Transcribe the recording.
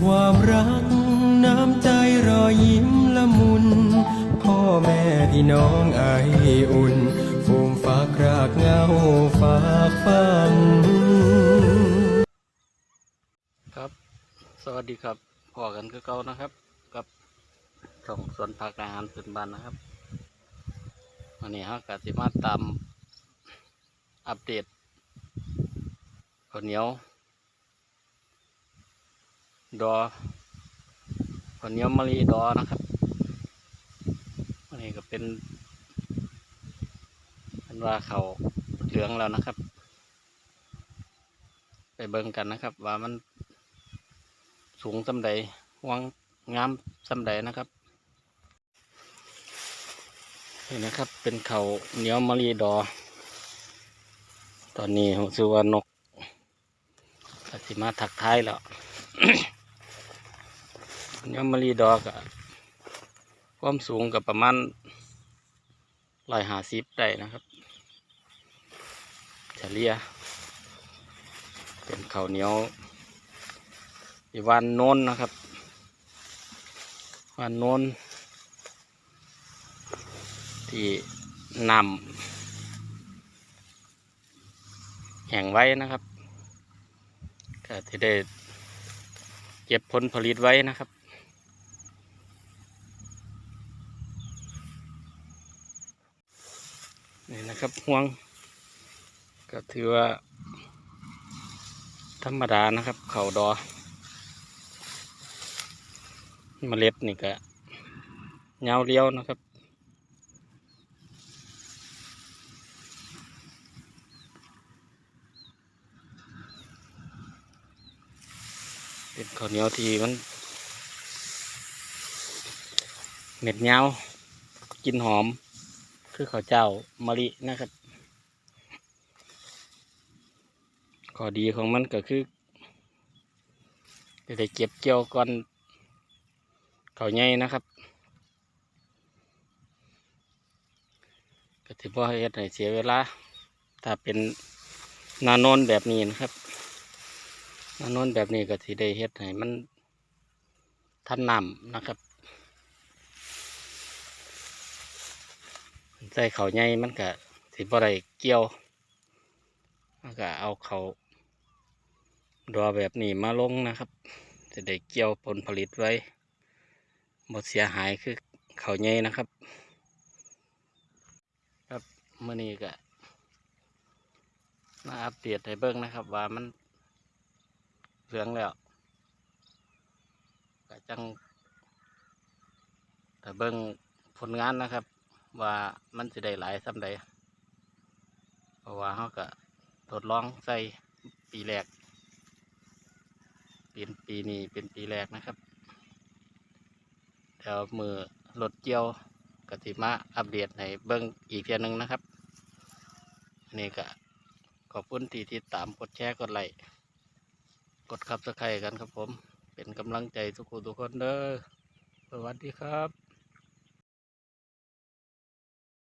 ความรักน้ำใจรอยิ้มละมุน พ่อแม่พี่น้องไออุ่นฟูมฟักรากเงาฝากฟังครับ สวัสดีครับพ่อกันคือเก่านะครับ กับช่องสวนผักอาหารพื้นบ้านนะครับวันนี้ฮะกาติมาตามอัปเดตข้าเหนียว ดอข้าวเหนียวมะลิดอนะครับวันนี้ก็เป็นเป็นว่าเขาเหลืองแล้วนะครับ ไปเบิ่งกันนะครับ ว่ามันสูงสำใดวางงามสำใดนะครับนี่นะครับ เป็นเขาเหนียวมะลีดอ ตอนนี้ผมซื้อว่านกกสิมาทักท้ายแล้ว ยวมะลีดอกับความสูงกับประมาณร้อยหาสิบได้นะครับเฉลี่ยเป็นเขาวเหนียวอีวันโน้นนะครับวันโน้น ที่นำแห่งไว้นะครับก็ที่ได้เก็บผลผลิตไว้นะครับ นี่นะครับห่วง ก็ถือว่า ธรรมดานะครับ เขาดอเมล็ดนี่ก็เงาเลี้ยวนะครับเป็นข้าวเหนียวที่มันเม็ดเงากินหอม คือข้าวเจ้ามะลินะครับ ข้อดีของมันก็คือจะได้เก็บเกี่ยวก่อนเขาใหญ่นะครับก็ถือว่าเฮ็ดให้เสียเวลา ถ้าเป็นนาโนนแบบนี้นะครับนาโนนแบบนี้ก็สิได้เฮ็ดให้มันทันน้ำนะครับ ใส่เขาใหญ่มันก็สิบ่ได้เกี่ยวแล้วก็เอาเขาดอแบบนี้มาลงนะครับ จะได้เกี่ยวผลผลิตไว้หมดเสียหายคือเขาใหญ่นะครับ ครับเมื่อนี้ก็มาอัปเดตให้เบิ้งนะครับ ว่ามันเหลืองแล้วก็จังแต่เบิ้งผลงานนะครับ ว่ามันจะได้หลายซ้ำใดเพราะว่าเขาก็ทดลองใส่ปีแรกเป็นปีนี้เป็นปีแรกนะครับเดี๋ยวมือรถเกี่ยวกติมาอัปเดตให้เบิ้งอีกเพียหนึ่งนะครับนี่ก็ขอบคุณที่ติดตามกดแชร์กดไลค์กดขับสไครกันครับผม เป็นกำลังใจทุกคนทุกคนเด้อสวัสดีครับ